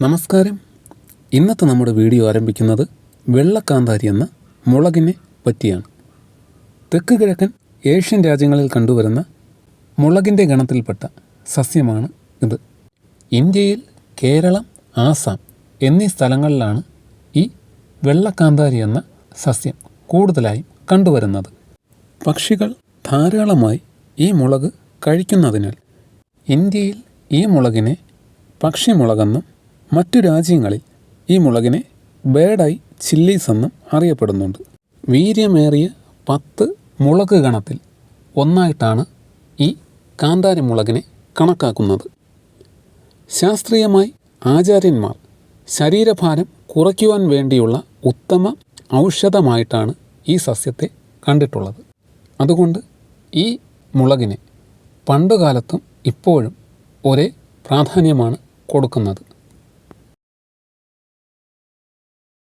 നമസ്കാരം. ഇന്നത്തെ നമ്മുടെ വീഡിയോ ആരംഭിക്കുന്നത് വെള്ളക്കാന്താരി എന്ന മുളകിനെ പറ്റിയാണ്. തെക്ക് കിഴക്കൻ ഏഷ്യൻ രാജ്യങ്ങളിൽ കണ്ടുവരുന്ന മുളകിന്റെ ഗണത്തിൽപ്പെട്ട സസ്യമാണ് ഇത്. ഇന്ത്യയിൽ കേരളം ആസാം എന്നീ സ്ഥലങ്ങളിലാണ് ഈ വെള്ളക്കാന്താരി എന്ന സസ്യം കൂടുതലായും കണ്ടുവരുന്നത്. പക്ഷികൾ ധാരാളമായി ഈ മുളക് കഴിക്കുന്നതിനാൽ ഇന്ത്യയിൽ ഈ മുളകിനെ പക്ഷിമുളകെന്നും മറ്റു രാജ്യങ്ങളിൽ ഈ മുളകിനെ ബേഡായി ചില്ലീസ് എന്നും അറിയപ്പെടുന്നുണ്ട്. വീര്യമേറിയ പത്ത് മുളക് ഗണത്തിൽ ഒന്നായിട്ടാണ് ഈ കാന്താരി മുളകിനെ കണക്കാക്കുന്നത്. ശാസ്ത്രീയമായി ആചാര്യന്മാർ ശരീരഭാരം കുറയ്ക്കുവാൻ വേണ്ടിയുള്ള ഉത്തമ ഔഷധമായിട്ടാണ് ഈ സസ്യത്തെ കണ്ടിട്ടുള്ളത്. അതുകൊണ്ട് ഈ മുളകിനെ പണ്ടുകാലത്തും ഇപ്പോഴും ഒരേ പ്രാധാന്യമാണ് കൊടുക്കുന്നത്.